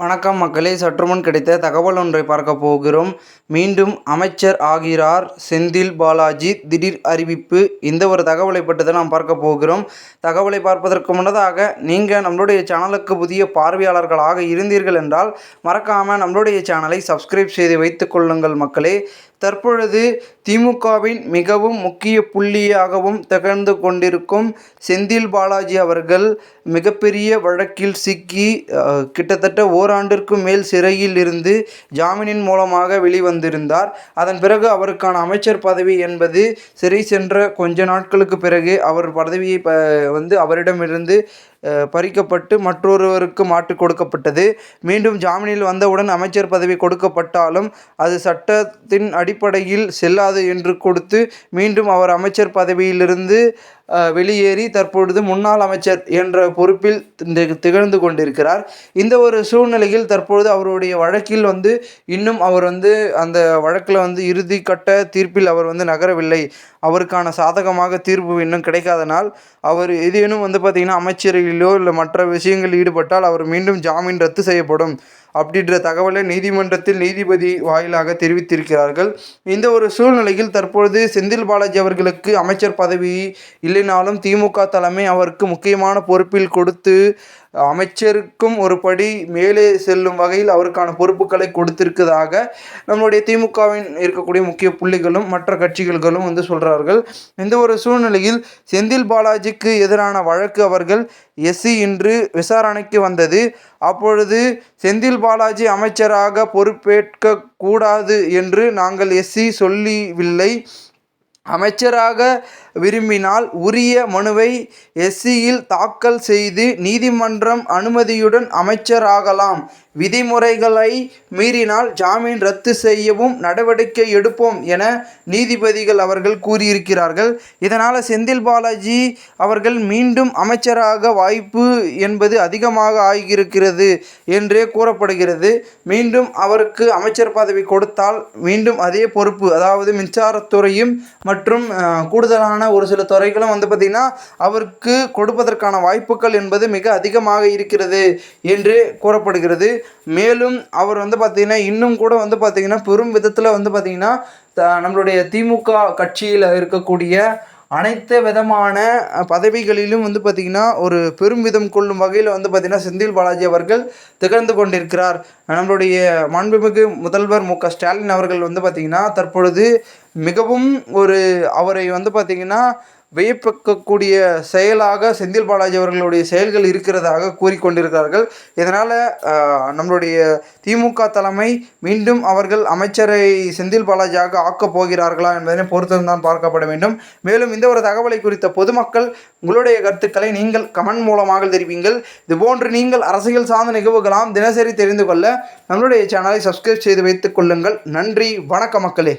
வணக்கம் மக்களே. சற்றுமுன் கிடைத்த தகவல் ஒன்றை பார்க்க போகிறோம். மீண்டும் அமைச்சர் ஆகிறார் செந்தில் பாலாஜி. திடீர் அறிவிப்பு. இந்த ஒரு தகவலை பற்றி தான் நாம் பார்க்க போகிறோம். தகவலை பார்ப்பதற்கு முன்னதாக நீங்கள் நம்மளுடைய சேனலுக்கு புதிய பார்வையாளர்களாக இருந்தீர்கள் என்றால் மறக்காமல் நம்மளுடைய சேனலை சப்ஸ்கிரைப் செய்து வைத்துக் கொள்ளுங்கள் மக்களே. தற்பொழுது திமுகவின் மிகவும் முக்கிய புள்ளியாகவும் திகழ்ந்து கொண்டிருக்கும் செந்தில் பாலாஜி அவர்கள் மிகப்பெரிய வழக்கில் சிக்கி கிட்டத்தட்ட ஓராண்டிற்கும் மேல் சிறையில் இருந்து ஜாமீனின் மூலமாக வெளிவந்திருந்தார். அதன் பிறகு அவருக்கான அமைச்சர் பதவி என்பது சிறை சென்ற கொஞ்ச நாட்களுக்கு பிறகு அவர் பதவியை ப வந்து அவரிடமிருந்து பறிக்கப்பட்டு மற்றொருவருக்கு மாற்றிக் கொடுக்கப்பட்டது. மீண்டும் ஜாமீனில் வந்தவுடன் அமைச்சர் பதவி கொடுக்கப்பட்டாலும் அது சட்டத்தின் அடிப்படையில் செல்லாது என்று கொடுத்து மீண்டும் அவர் அமைச்சர் பதவியிலிருந்து வெளியேறி தற்பொழுது முன்னாள் அமைச்சர் என்ற பொறுப்பில் திகழ்ந்து கொண்டிருக்கிறார். இந்த ஒரு சூழ்நிலையில் தற்பொழுது அவருடைய வழக்கில் வந்து இன்னும் அவர் வந்து அந்த வழக்கில் வந்து இறுதி கட்ட தீர்ப்பில் அவர் வந்து நகரவில்லை. அவருக்கான சாதகமாக தீர்ப்பு இன்னும் கிடைக்காதனால் அவர் ஏதேனும் வந்து பார்த்திங்கன்னா அமைச்சரிலோ இல்லை மற்ற விஷயங்களில் ஈடுபட்டால் அவர் மீண்டும் ஜாமீன் ரத்து செய்யப்படும். அப்படின்ற தகவலை நீதிமன்றத்தில் நீதிபதி வாயிலாக தெரிவித்திருக்கிறார்கள். இந்த ஒரு சூழ்நிலையில் தற்பொழுது செந்தில் பாலாஜி அவர்களுக்கு அமைச்சர் பதவி இல்லைனாலும் திமுக தலைமை அவருக்கு முக்கியமான பொறுப்பில் கொடுத்து அமைச்சருக்கும் ஒரு படி மேலே செல்லும் வகையில் அவருக்கான பொறுப்புகளை கொடுத்திருக்கதாக நம்மளுடைய திமுகவின் இருக்கக்கூடிய முக்கிய புள்ளிகளும் மற்ற கட்சிகளும் வந்து சொல்கிறார்கள் இந்த ஒரு சூழ்நிலையில் செந்தில் பாலாஜிக்கு எதிரான வழக்கு அவர்கள் எஸ்சி இன்று விசாரணைக்கு வந்தது. அப்பொழுது செந்தில் பாலாஜி அமைச்சராக பொறுப்பேற்க கூடாது என்று நாங்கள் எஸ்சி சொல்லிவில்லை. அமைச்சராக விரும்பினால் உரிய மனுவை எஸ்சியில் தாக்கல் செய்து நீதிமன்றம் அனுமதியுடன் அமைச்சராகலாம். விதிமுறைகளை மீறினால் ஜாமீன் ரத்து செய்யவும் நடவடிக்கை எடுப்போம் என நீதிபதிகள் அவர்கள் கூறியிருக்கிறார்கள். இதனால் செந்தில் பாலாஜி அவர்கள் மீண்டும் அமைச்சராக வாய்ப்பு என்பது அதிகமாக ஆகியிருக்கிறது என்றே கூறப்படுகிறது. மீண்டும் அவருக்கு அமைச்சர் பதவி கொடுத்தால் மீண்டும் அதே பொறுப்பு அதாவது மின்சாரத்துறையும் மற்றும் கூடுதலான கூடுதலான ஒரு சில துறைகளும் வந்து பார்த்திங்கன்னா அவருக்கு கொடுப்பதற்கான வாய்ப்புகள் என்பது மிக அதிகமாக இருக்கிறது என்று கூறப்படுகிறது. மேலும் அவர் வந்து பார்த்திங்கன்னா இன்னும் கூட வந்து பார்த்திங்கன்னா பெரும் விதத்தில் வந்து பார்த்திங்கன்னா நம்மளுடைய திமுக கட்சியில் இருக்கக்கூடிய அனைத்து விதமான பதவிகளிலும் வந்து பார்த்திங்கன்னா ஒரு பெருமிதம் கொள்ளும் வகையில் வந்து பார்த்திங்கன்னா செந்தில் பாலாஜி அவர்கள் திகழ்ந்து கொண்டிருக்கிறார். நம்மளுடைய மாண்புமிகு முதல்வர் மு க ஸ்டாலின் அவர்கள் வந்து பார்த்திங்கன்னா தற்பொழுது மிகவும் ஒரு அவரை வந்து பார்த்திங்கன்னா வியப்பிக்கக்கூடிய செயலாக செந்தில் பாலாஜி அவர்களுடைய செயல்கள் இருக்கிறதாக கூறிக்கொண்டிருக்கிறார்கள். இதனால் நம்மளுடைய திமுக தலைமை மீண்டும் அவர்கள் அமைச்சரை செந்தில் பாலாஜியாக ஆக்கப் போகிறார்களா என்பதனை பொறுத்துதான் பார்க்கப்பட வேண்டும். மேலும் இந்த ஒரு தகவலை குறித்த பொதுமக்கள் உங்களுடைய கருத்துக்களை நீங்கள் கமெண்ட் மூலமாக தெரிவிங்கள். இதுபோன்று நீங்கள் அரசியல் சார்ந்த நிகழ்வுகளாம் தினசரி தெரிந்து கொள்ள நம்மளுடைய சேனலை சப்ஸ்கிரைப் செய்து வைத்துக் கொள்ளுங்கள். நன்றி வணக்க மக்களே.